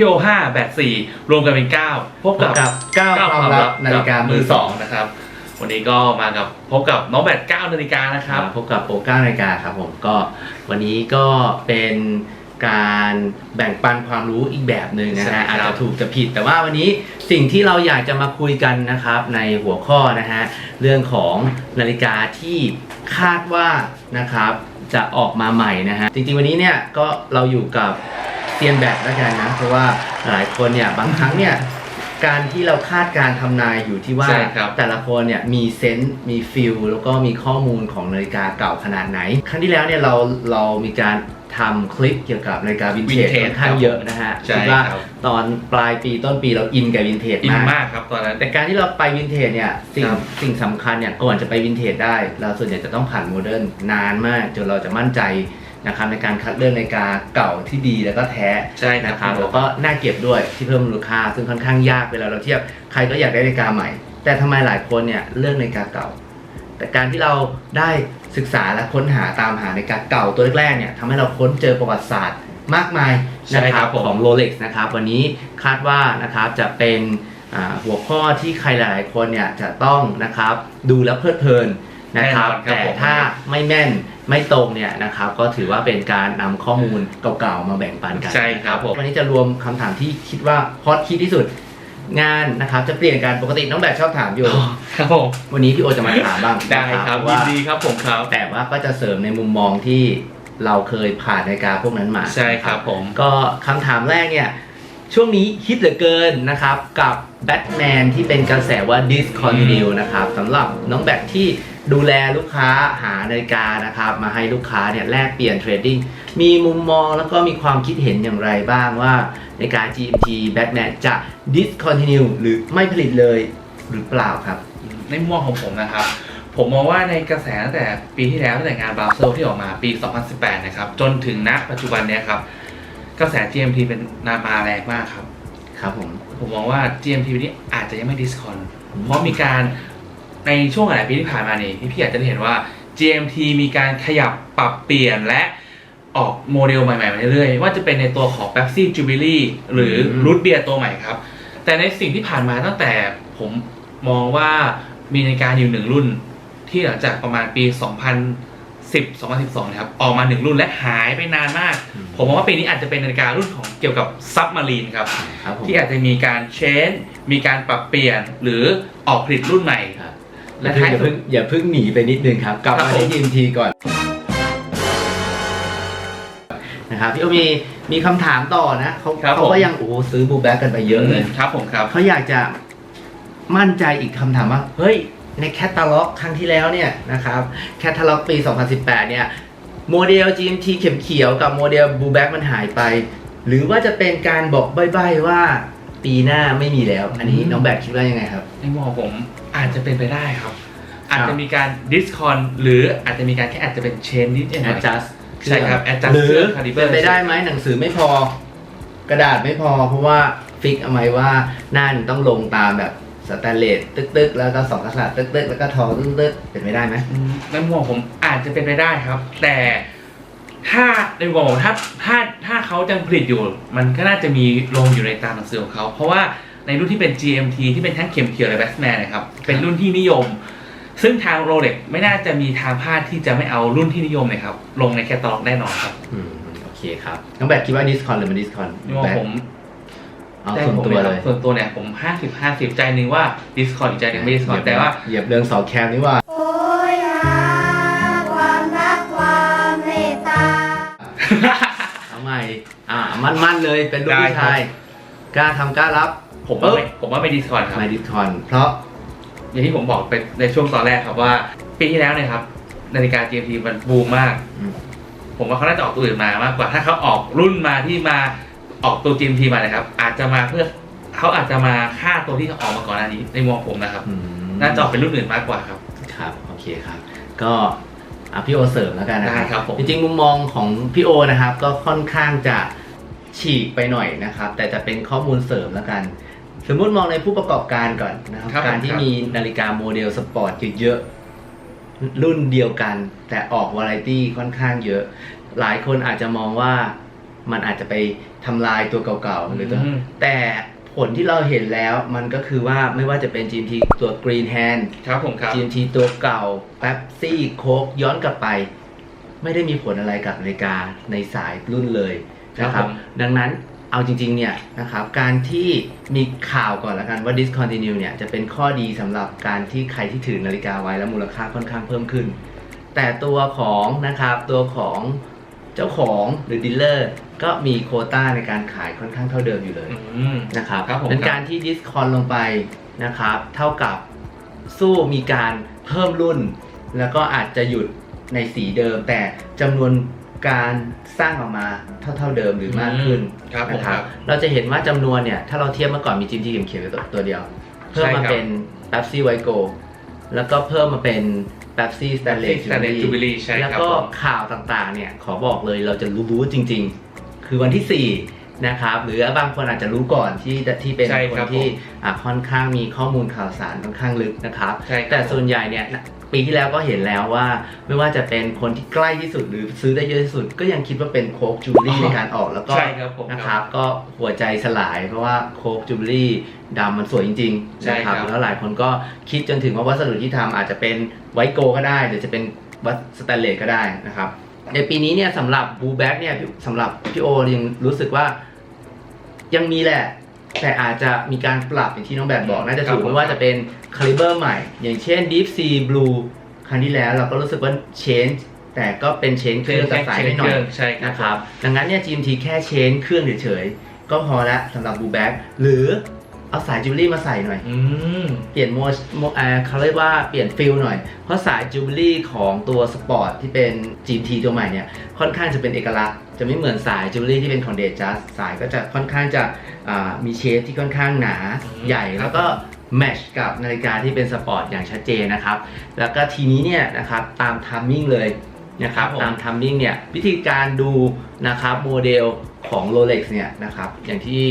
พี่โอห้าแบตสี่รวมกันเป็นเก้าพบกับกับเก้าความลับนาฬิกามือสองนะครับ วันนี้ก็มากับพบกับน้องแบตเก้านาฬิกานะคครัรับบพบกับโปรก้านาฬิกาครับผมก็วันนี้ก็เป็นการแบ่งปันความรู้อีกแบบหนึ่งนะใช่ฮะครับอาจจะถูกจะผิด แต่ว่าวันนี้สิ่งที่เราอยากจะมาคุยกันนะครับในหัวข้อนะฮะเรื่องของนาฬิกาที่คาดว่านะครับจะออกมาใหม่นะฮะจริงๆวันนี้เนี่ยก็เราอยู่กับ เซียนแบบแล้วกันนะ เพราะว่าหลายคนเนี่ยบางครั้งเนี่ยการที่เราคาดการณ์ทำนายอยู่ที่ว่า ใช่ครับแต่ละคนเนี่ยมีเซนส์มีฟิลแล้วก็มีข้อมูลของนาฬิกาเก่าขนาดไหน ครั้งที่แล้วเนี่ยเราเรามีการทำคลิปเกี่ยวกับนาฬิกาวินเทจ Vintage ค่อนข้างเยอะนะฮะใช่คิดว่าครับ ตอนปลายปีต้นปีเราอินกับวินเทจอินมาก มากครับตอนนั้นแต่การที่เราไปวินเทจเนี่ยสิ่งครับ สิ่งสำคัญเนี่ยก่อนจะไปวินเทจได้ เราส่วนใหญ่จะต้องผ่านโมเดิร์นนานมาก จนเราจะมั่นใจ นะครับในการคัดเลือกนาฬิกาเก่าที่ดีแล้วก็แท้ใช่ครับนะครับแล้วก็น่าเก็บด้วยที่เพิ่มมูลค่า ซึ่งค่อนข้างยากเวลาเราเทียบใครก็อยากได้นาฬิกาใหม่ แต่ทำไมหลายคนเนี่ยเลือกนาฬิกาเก่า แต่การที่เราได้ศึกษาและค้นหาตามหานาฬิกาเก่าตัวแรกๆเนี่ยทำให้เราค้นเจอประวัติศาสตร์มากมายใช่นะคครัรับบผม ของ Rolex นะครับวันนี้คาดว่านะครับจะเป็นอ่าหัวข้อที่ใครหลายๆคนเนี่ยจะต้องนะครับดูแล้วเพลิดเพลินนะครับแน่นอนครับแต่ผม ถ้าไม่แม่น ไม่ตรงเนี่ยนะครับก็ถือว่าเป็นการนำข้อมูลเก่าๆมาแบ่งปันกันใช่ครับผม วันนี้จะรวมคำถามที่คิดว่าฮอตฮิตที่สุดงานนะครับจะเปลี่ยนการปกติน้องแบบชอบถามอยู่อ๋อครับผมวันนี้พี่โอจะมาถามบ้างได้ครับนะยินว่าดีครับผมครับ แต่ว่าก็จะเสริมในมุมมองที่เราเคยผ่านนาฬิกาพวกนั้นมา ใช่ครับผม ก็คำถามแรกเนี่ย ช่วงนี้ฮิตเหลือเกินนะครับ กับแบทแมนที่เป็นกระแสว่า discontinue นะครับสำหรับน้องแบทที่ ดูแลลูกค้าหานาฬิกานะครับ มาให้ลูกค้าเนี่ยแลกเปลี่ยนเทรดดิ้งมีมุมมองแล้วก็มีความคิดเห็นอย่างไรบ้างว่านาฬิกา GMT Batman จะ discontinue หรือไม่ผลิตเลยหรือเปล่าครับ ในมุมมองของผมนะครับ ผมมองว่าในกระแสตั้งแต่ปีที่แล้วตั้งแต่งานบราเซลที่ออกมาปี 2018 นะครับ จนถึงณปัจจุบันเนี้ยครับ กระแส GMT เป็นนามาแรงมากครับ ครับผม ผมมองว่า GMT วันนี้อาจจะยังไม่ดิสคอนเพราะมีการ ในช่วงหลายปีที่ผ่านมานี่พี่ๆอาจจะได้เห็นว่า GMT มีการขยับปรับเปลี่ยนและออกโมเดลใหม่ๆมาเรื่อยๆว่าจะเป็นในตัวของ Pepsi Jubilee หรืออืมรูทเบียร์ตัวใหม่ครับ แต่ในสิ่งที่ผ่านมาตั้งแต่ผมมองว่ามีนาฬิกาอยู่หนึ่งรุ่น ที่หลังจากประมาณปี 2010 2012นะครับออกมาหนึ่งรุ่นและหายไปนานมาก ผมมองว่าปีนี้อาจจะเป็นนาฬิการุ่นของเกี่ยวกับซับมารีนครับครับผมที่อาจจะมีการเชนมีการปรับเปลี่ยนหรือออกผลิตรุ่นใหม่ครับ และและท้ายอย่าสุเพิ่ดงอย่าเพิ่งหนีไปนิดนึงครับ กลับครับมาผมที่ GMT ก่อนนะครับพี่โอมีมีคำถามต่อนะเขาครับเขาผม ก็ยังโอ้โหซื้อบูแบ็กกันไปเยอะเลย ครับผมครับ เขาอยากจะมั่นใจอีกคำถามว่า เฮ้ย ในแคตตาล็อกครั้งที่แล้วเนี่ยนะครับแคตตาล็อกปี 2018 เนี่ย โมเดล GMT เข็มเขียวกับโมเดลบูแบ็กมันหายไป หรือว่าจะเป็นการบอกใบ้ๆว่า ปีหน้าไม่มีแล้ว อันนี้อืมน้องแบกคิดว่ายังไงครับ ในมุมของผมอาจจะเป็นไปได้ครับ อาจจะมีการดิสคอนหรืออาจจะมีการแค่อาจจะเป็นเชนนิดหน่อย adjust ใช่ครับ adjust หรือเครื่อง caliber เป็นไปได้ไหมหนังสือไม่พอกระดาษไม่พอ เพราะว่าฟิกเอาไว้ว่าหน้าหนึ่งต้องลงตามแบบสแตนเลสตึกๆ แล้วก็สองกระดาษตึกๆ แล้วก็ทอตึกๆเป็นไปได้ไหมอืมในมุมของผมอาจจะเป็นไปได้ครับ แต่ถ้าในมุมของผมถ้าถ้าถ้า เขายังผลิตอยู่ มันก็น่าจะมีลงอยู่ในตามหนังสือของเขา เพราะว่าในรุ่นที่เป็น GMT ที่เป็นทั้งเข็มเขียวและแบทแมนนะครับ เป็นรุ่นที่นิยม ซึ่งทางโรเล็กไม่น่าจะมีทางพลาดที่จะไม่เอารุ่นที่นิยมเลยครับ ลงในแคตตาล็อกแน่นอนครับอืมโอเคครับน้องแบกคิดว่าดิสคอนหรือไม่ดิสคอนในมุมของผมเอาใจส่วนผมตัวนะคเลรับยส่วนตัวเนี่ยผมห้าสิบห้าสิบใจหนึ่งว่าดิสคอนอีกใจหนึ่งไม่ดิสคอนแต่ว่า เหยียบเรื่องเสาแคมนี่ว่า อาใหม่อ่ามั่นๆเลยเป็นลูกได้ผู้ครับ ชายกล้าทำกล้ารับผมว่าไม่ผมว่าไม่ดิสคอนครับ ไม่ดิสคอนเพราะ อย่างที่ผมบอกไปในช่วงตอนแรกครับว่าปีที่แล้วเนี่ยครับนาฬิกา GMT มันบูมมาก อืม ผมว่าเขาน่าจะออกตัวอื่นมามากกว่าถ้าเขาออกรุ่นมาที่มาออกตัว GMT มานะครับ อาจจะมาเพื่อเขาอาจจะมาฆ่าตัวที่เขาออกมาก่อนหน้านี้ในมุมของผมนะครับ อืมน่าจะออกเป็นรุ่นอื่นมากกว่าครับ ครับโอเคครับ ก็ อะพี่โอเสริมแล้วกันนะได้ครับผม จริงๆมุมมองของพี่โอนะครับ ก็ค่อนข้างจะฉีกไปหน่อยนะครับ แต่จะเป็นข้อมูลเสริมแล้วกัน สมมุติมองในผู้ประกอบการก่อนนะครับครับการที่ครับ มีนาฬิกาโมเดลสปอร์ตเยอะๆรุ่นเดียวกัน แต่ออกวาไรตี้ค่อนข้างเยอะ หลายคนอาจจะมองว่ามันอาจจะไปทำลายตัวเก่าๆหรือตัว อืม แต่ ผลที่เราเห็นแล้วมันก็คือว่าไม่ว่าจะเป็น GMT ตัว Green Hand ครับผมครับ GMT ตัวเก่า Pepsi โค้กย้อนกลับไป ไม่ได้มีผลอะไรกับนาฬิกาในสายรุ่นเลยนะคครัรับบผมดังนั้นเอาจริงๆเนี่ยนะครับการที่มีข่าวก่อนละกันว่า discontinue เนี่ยจะเป็นข้อดีสำหรับการที่ใครที่ถือนาฬิกาไว้แล้วมูลค่าค่อนข้างเพิ่มขึ้น แต่ตัวของนะครับตัวของ เจ้าของหรือดีลเลอร์ก็มีโควต้าในการขายค่อนข้างเท่าเดิมอยู่เลยอืม นะครับครับผม เป็นครับการที่ดิสคอนลงไปนะครับ เท่ากับสู้มีการเพิ่มรุ่น แล้วก็อาจจะหยุดในสีเดิม แต่จำนวนการสร้างออกมาเท่าๆเดิมหรือมากขึ้นครับผมนะคครัรับ บ เราจะเห็นว่าจำนวนเนี่ย ถ้าเราเทียบเมื่อก่อนมีจิมทีเขียวๆตัวตัวเดียว เพิ่มมาใช่ครับ เป็น Pepsi White Gold แล้วก็เพิ่มมาเป็น Pepsi Stanley Stanley Jubilee ใช่ครับแล้วก็ผมข่าวต่างๆ เนี่ย ขอบอกเลยเราจะรู้ๆจริง ๆ คือวันที่ 4 นะครับ หรือบางคนอาจจะรู้ก่อนที่ที่เป็นใช่คคนรับที่ผมอะค่อนข้างมีข้อมูลข่าวสารค่อนข้างลึกนะครับ ใช่ครับแต่ส่วนใหญ่เนี่ย ปีที่แล้วก็เห็นแล้วว่า ไม่ว่าจะเป็นคนที่ใกล้ที่สุดหรือซื้อได้เยอะที่สุด ก็ยังคิดว่าเป็นโค้กจูเบลี่อ๋อในการออกแล้วก็ใช่ครับผมนะครับ ก็หัวใจสลายเพราะว่าโค้กจูเบลี่ดำมันสวยจริงๆใช่นะคครัรับบแล้วหลายคนก็คิดจนถึงว่าวัสดุที่ทำอาจจะเป็นไวท์โกลก็ได้หรือจะเป็นวัสแตนเลสก็ได้นะครับ ในปีนี้เนี่ยสำหรับบูแบ็กเนี่ยสำหรับพี่โอยังรู้สึกว่า ยังมีแหละ แต่อาจจะมีการปรับอย่างที่น้องแบบบอกน่าจะถูกครับผมไม่ว่าจะเป็นคาลิเบอร์ใหม่ อย่างเฉน Deep Sea Blue ครั้งที่แล้วเราก็รู้สึกว่า change แต่ก็เป็นเชนเครื่องกับสายนิดหน่อยใช่ครับนะครับ ดังนั้นเนี่ย GMT แค่เชนเครื่องเฉยๆ ก็พอละสำหรับบูแบ็กหรือ เอาสายจูเบลี่มาใส่หน่อย อืม เปลี่ยนโมชโมเอ่อเขาเรียกว่าเปลี่ยนฟิลหน่อย เพราะสายจูเบลี่ของตัวสปอร์ตที่เป็น GT ตัวใหม่เนี่ย ค่อนข้างจะเป็นเอกลักษณ์ จะไม่เหมือนสายจูเบลี่ที่เป็นของเดจัสสายก็จะค่อนข้างจะอ่ามีเชฟที่ค่อนข้างหนาอืม ใหญ่ครับแล้วก็แมชกับนาฬิกาที่เป็นสปอร์ตอย่างชัดเจนนะครับ แล้วก็ทีนี้เนี่ยนะครับตามทัมมิ่งเลยนะครับครับผม ตามทัมมิ่งเนี่ยวิธีการดูนะครับโมเดล ของ Rolex เนี่ยนะครับอย่างที่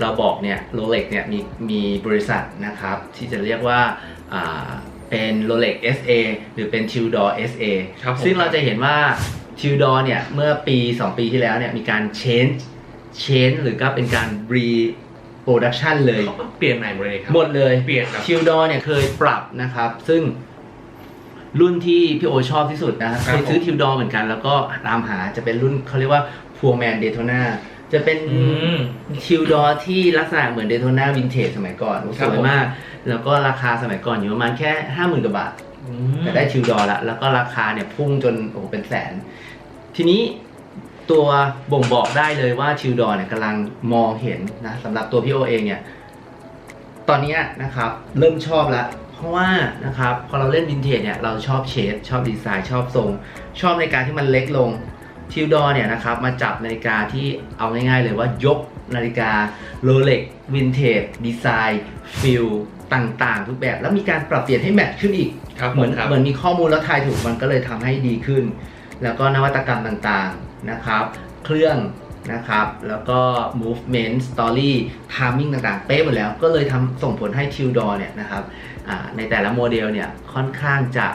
เราบอกเนี่ย Rolex เนี่ยมีมีบริษัทนะครับที่จะเรียกว่าอ่าเป็น Rolex SA หรือเป็น Tudor SA ครับผมซึ่งเราจะเห็นว่า Tudor เนี่ยเมื่อปี 2 ปีที่แล้วเนี่ยมีการ change change หรือก็เป็นการ reproduction เลยเขาก็เปลี่ยนใหม่หมดเลยครับ หมดเลย เปลี่ยนครับทิวดอเนี่ยเคยปรับนะครับ ซึ่ง รุ่นที่พี่โอชอบที่สุดนะเคยซื้อทิวดอเหมือนกัน แล้วก็ตามหาจะเป็นรุ่นเขาเรียกว่าพัวแมนเดโทนาจะเป็นอืมทิวดอที่ลักษณะเหมือนเดโทนาวินเทจสมัยก่อนคสรับวยผมมาก แล้วก็ราคาสมัยก่อนอยู่ประมาณแค่ห้าหมื่นกว่าบาทอืมแต่ได้ทิวดอละแล้วก็ราคาเนี่ยพุ่งจนโอ้โหเป็นแสน ทีนี้ตัวบ่งบอกได้เลยว่าทิวดอเนี่ยกำลังมองเห็นนะสำหรับตัวพี่โอเองเนี่ย ตอนเนี้ยนะครับ เริ่มชอบแล้ว เพราะว่านะครับพอเราเล่นวินเทจเนี่ยเราชอบเชดชอบดีไซน์ชอบทรง ชอบนาฬิกาที่มันเล็กลงทิวดอเนี่ยนะครับมาจับนาฬิกาที่เอาง่ายๆเลยว่ายกนาฬิกาโรเล็กวินเทจดีไซน์ฟิลต่างๆ ทุกแบบ แล้วมีการปรับเปลี่ยนให้แมทขึ้นอีกครับเหมือนครับเหมือนมีข้อมูลแล้วทายถูกมันก็เลยทำให้ดีขึ้น แล้วก็นวัตกรรมต่างๆนะครับ เครื่อง นะครับ แล้วก็ movement story timing ต่างๆ เป๊ะหมดแล้ว ก็เลยทำส่งผลให้ Tudor เนี่ยนะครับอ่าในแต่ละโมเดลเนี่ยค่อนข้างจะ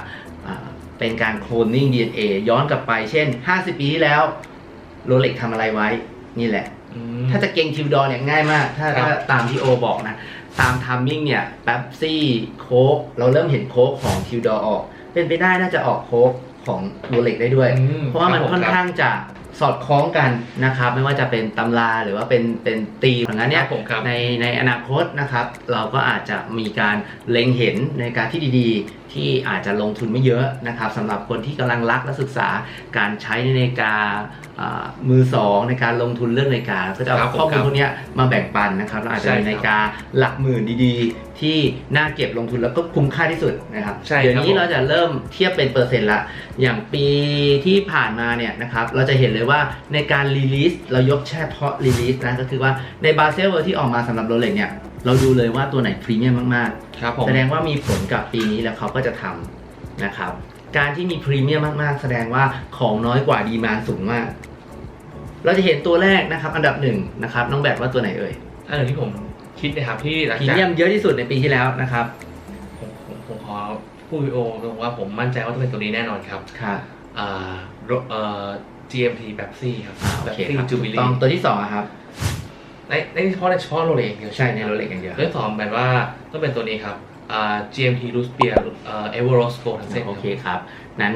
อ่าเป็นการโคลนนิ่ง DNA ย้อนกลับไป เช่น 50 ปีที่แล้วโรเล็กทำอะไรไว้นี่แหละอืมถ้าจะเก่งทิวดอเนี่ยง่ายมาก ถ้าครับถ้าตามที่โอบอกนะ ตามทัมมิ่งเนี่ยแป๊บซี่โค้กเราเริ่มเห็นโค้กของทิวดอออก เป็นไปได้น่าจะออกโค้กของโรเล็กได้ด้วยอืมเพราะว่ามันครับผมค่อนข้างจะ สอดคล้องกันนะครับ ไม่ว่าจะเป็นตำราหรือว่าเป็นเป็นตีมอย่างนั้นคเนี่รัยบผมครับในในอนาคตนะครับ เราก็อาจจะมีการเล็งเห็นในการที่ดีๆ ที่อาจจะลงทุนไม่เยอะนะครับสำหรับคนที่กำลังรักและศึกษาการใช้นาฬิกาอ่ามือสองในการลงทุนเรื่องนาฬิกาก็จะเอาครับผมข้อมูครัลบพวกเนี้ยมาแบ่งปันนะครับเราอาจจะใช่มีครับ นาฬิกาหลักหมื่นดีๆ ที่น่าเก็บลงทุนแล้วก็คุ้มค่าที่สุดนะครับ ใช่เดี๋ยวครับนี้ผม เราจะเริ่มเทียบเป็นเปอร์เซ็นต์ละ อย่างปีที่ผ่านมาเนี่ยนะครับ เราจะเห็นเลยว่าในการรีลิสเรายกเฉพาะรีลิสนะก็คือว่าในบาเซลเวอร์ที่ออกมาสำหรับโรเล็กเนี่ยเราดูเลยว่าตัวไหนพรีเมียมมากครับผๆมแสดงว่ามีผลกับปีนี้แล้วเขาก็จะทำนะครับ การที่มีพรีเมียมมากๆ แสดงว่าของน้อยกว่าดีมานสูงมาก เราจะเห็นตัวแรกนะครับ อันดับหนึ่งนะครับ น้องแบบว่าตัวไหนเอ่ย อันหนึ่งที่ผม คิดนะครับที่หลังพรีจากเมียมเยอะที่สุดในปีที่แล้วนะครับผมผมผมขอพูดวิโอตรงว่าผมมั่นใจว่าต้องเป็นตัวนี้แน่นอนครับครับอ่าโรเอ่อ GMT Pepsi ครับ อ่าโอเค Pepsi ครับถูก Jubilee ต้องตัวที่สองอะครับ ในในเฉพาะในเฉพาะโรเล็กเดียวใช่ในโรเล็กอย่างเดียว ตัวที่สองแบบว่าต้องเป็นตัวนี้ครับอ่า GMT r o o s b e e r เอ่อ Everos Gold ทั้งเส้นโอเคครับ นั้น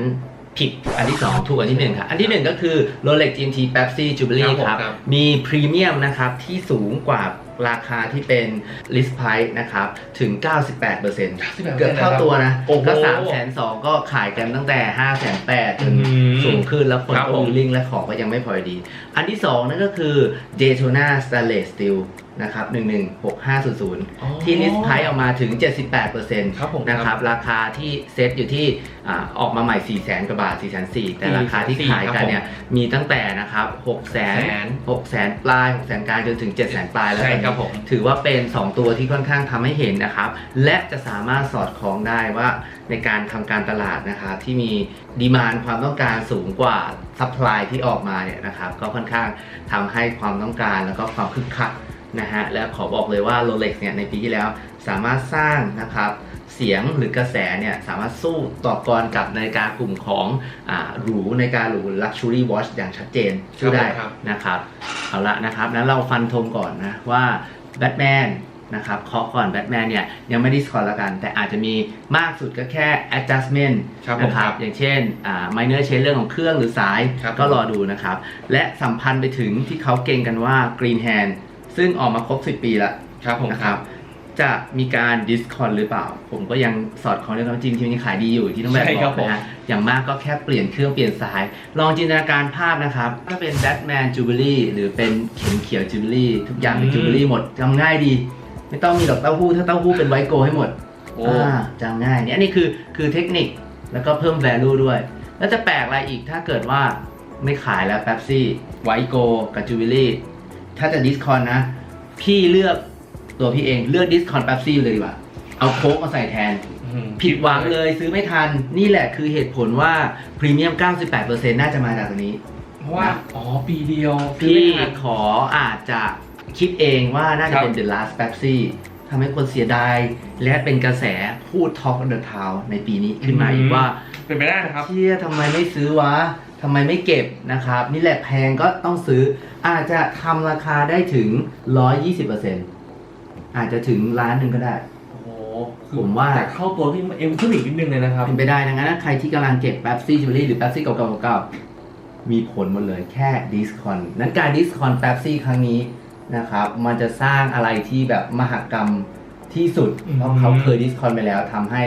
ผิดอันที่ 2 ถูกอันที่ 1 ครับ อันที่ 1 ก็คือ Rolex GMT Pepsi Jubilee ครับ มีพรีเมียมนะครับ ที่สูงกว่า ราคาที่เป็น list price นะครับ ถึง 98%เกือบเท่าตัวนะ โอ้โหก็3 2 0 0 0ก็ขายกันตั้งแต่5 8 0 0 0จนอืมสูงขึ้นแล้วคนครับก็ผมวิลลิ่งและของก็ยังไม่พอดี อันที่ 2 นั่นก็คือ Daytona Stainless Steel นะครับ116500 ที่ list price ออกมาถึง 78%ครับผมนะครับ ราคาที่เซตอยู่ที่อ่าออกมาใหม่ 4 0 0แสนกว่าบาท 4 4 0 0 0 แต่ราคาที่ขายกันเนี่ยมีตั้งแต่นะครับ6แสน6แสนปลาย6แสนกลางจนถึง7แสนปลายแล้วใช่ตอนนี้ครับผม ถือว่าเป็น 2 ตัวที่ค่อนข้างทำให้เห็นนะครับ และจะสามารถสอดคล้องได้ว่าในการทำการตลาดนะครับที่มีดีมานความต้องการสูงกว่าซัพพลายที่ออกมาเนี่ยนะครับก็ค่อนข้างทำให้ความต้องการแล้วก็ความคึกคัก นะฮะและขอบอกเลยว่า Rolex เนี่ยในปีที่แล้วสามารถสร้างนะครับเสียงหรือกระแสเนี่ยสามารถสู้ต่อกรกับนาฬิกากลุ่มของอ่าหรูนาฬิกาหรู Luxury Watch อย่างชัดเจนสู้ได้ครับนะครับเอาละนะครับนั้นเราฟันธงก่อนนะว่าแบทแมนนะครับเคาะก่อนแบทแมนเนี่ยยังไม่ดิสคอร์ละกัน แต่อาจจะมีมากสุดก็แค่ adjustment ครับผมนะครับครับอย่างเช่นอ่า minor change เรื่องของเครื่องหรือสายครับก็รอดูนะครับ และสัมพันธ์ไปถึงที่เขาเก่งกันว่า green hand ซึ่งออกมาครบ 10 ปีละครับผมนะครับ จะมีการดิสคอนหรือเปล่า ผมก็ยังสอดคล้องในความจริงที่มันขายดีอยู่ที่ต้องแบบใช่บครัอบกผม นะฮะอย่างมากก็แค่เปลี่ยนเครื่องเปลี่ยนสาย ลองจินตนาการภาพนะครับ ถ้าเป็นแบทแมนจูเบลี่หรือเป็นเข็มเขียวจูเบลี่ทุกอย่างเป็นอืมจูเบลี่หมดจำง่ายดี ไม่ต้องมีดอกเต้าหู้ถ้าเต้าหู้เป็นไวโกให้หมด โอ้ อ่าจำง่ายเนี่ยอันนี้คือคือเทคนิคแล้วก็เพิ่ม value ด้วย แล้วจะแปลกอะไรอีกถ้าเกิดว่าไม่ขายแล้ว Pepsi ไวโกกับจูเบลี่ ถ้าจะดิสคอนนะ พี่เลือกตัวพี่เองเลือกดิสคอน Pepsi เลยดีกว่า เอาโค้กมาใส่แทนอืมผิดหวังเลยซื้อไม่ทัน นี่แหละคือเหตุผลว่าพรีเมียม 98%น่าจะมาจากตรงนี้ เพราะว่า อ๋อ ปีเดียวพี่ซื้อไม่ทัน ขออาจจะคิดเองว่าน่าจะครับเป็น The Last Pepsi ทำให้คนเสียดาย และเป็นกระแสพูด Talk on the Town ในปีนี้ขึ้นมาอีกว่า เป็นไปได้นะครับ เชี่ยทำไมไม่ซื้อวะ ทำไมไม่เก็บนะครับ นี่แหละแพงก็ต้องซื้อ อาจจะทำราคาได้ถึง 120%อาจจะถึงล้านหนึ่งก็ได้ โอ้โหผมว่าแต่เข้าตัวที่เอ็มขึ้นอีกนิดนึงเลยนะครับ เป็นไปได้ดังนั้นถ้าใครที่กำลังเก็บแป๊บซี่จูเลี่หรือแป๊บซี่เก่าๆๆมีผลหมดเลยแค่ดิสคอนนั้นการดิสคอนแป๊บซี่ครั้งนี้นะครับ มันจะสร้างอะไรที่แบบมหกรรมที่สุดอืมเพราะเขาเคยดิสคอนไปแล้วทำให้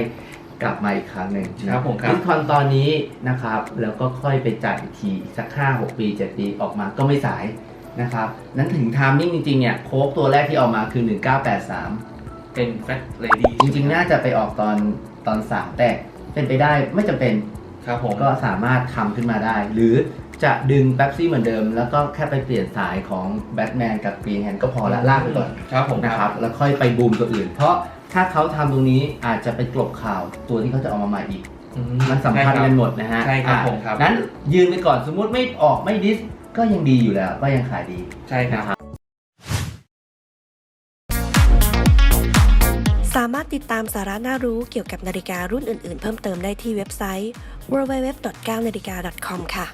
กลับมาอีกครั้งหนึ่งนะครับผมครับดิสคอนตอนนี้นะครับ แล้วก็ค่อยไปจัดอีกทีอีกสักห้าหกปีเจ็ดปีออกมาก็ไม่สายนะครับ นั้นถึงไทามมิ่งจริงๆเนี่ยโค้กตัวแรกที่ออกมาคือ 1983 เป็นแฟตเลดี้จริงๆ น่าจะไปออกตอนตอนสามแต่เป็นไปได้ไม่จำเป็นครับผมก็สามารถทำขึ้นมาได้ หรือจะดึงแป๊บซี่เหมือนเดิม แล้วก็แค่ไปเปลี่ยนสายของแบทแมนกับกรีนแฮนก็พอละลากไปก่อนครับผมนะครับ แล้วค่อยไปบูมตัวอื่น เพราะ ถ้าเขาทำตรงนี้อาจจะไปกลบข่าวตัวที่เขาจะออกมาใหม่อีก อืมันสัมพันธ์กันหมดนะฮะใช่ครับอะผมครับนั้นยืนไปก่อนสมมุติไม่ออกไม่ดิสก็ยังดีอยู่แล้วก็ยังขายดี ใช่ครับนะครับ สามารถติดตามสาระน่ารู้เกี่ยวกับนาฬิการุ่นอื่นๆ เพิ่มเติมได้ที่เว็บไซต์ www.9na ฬิกา .com ค่ะ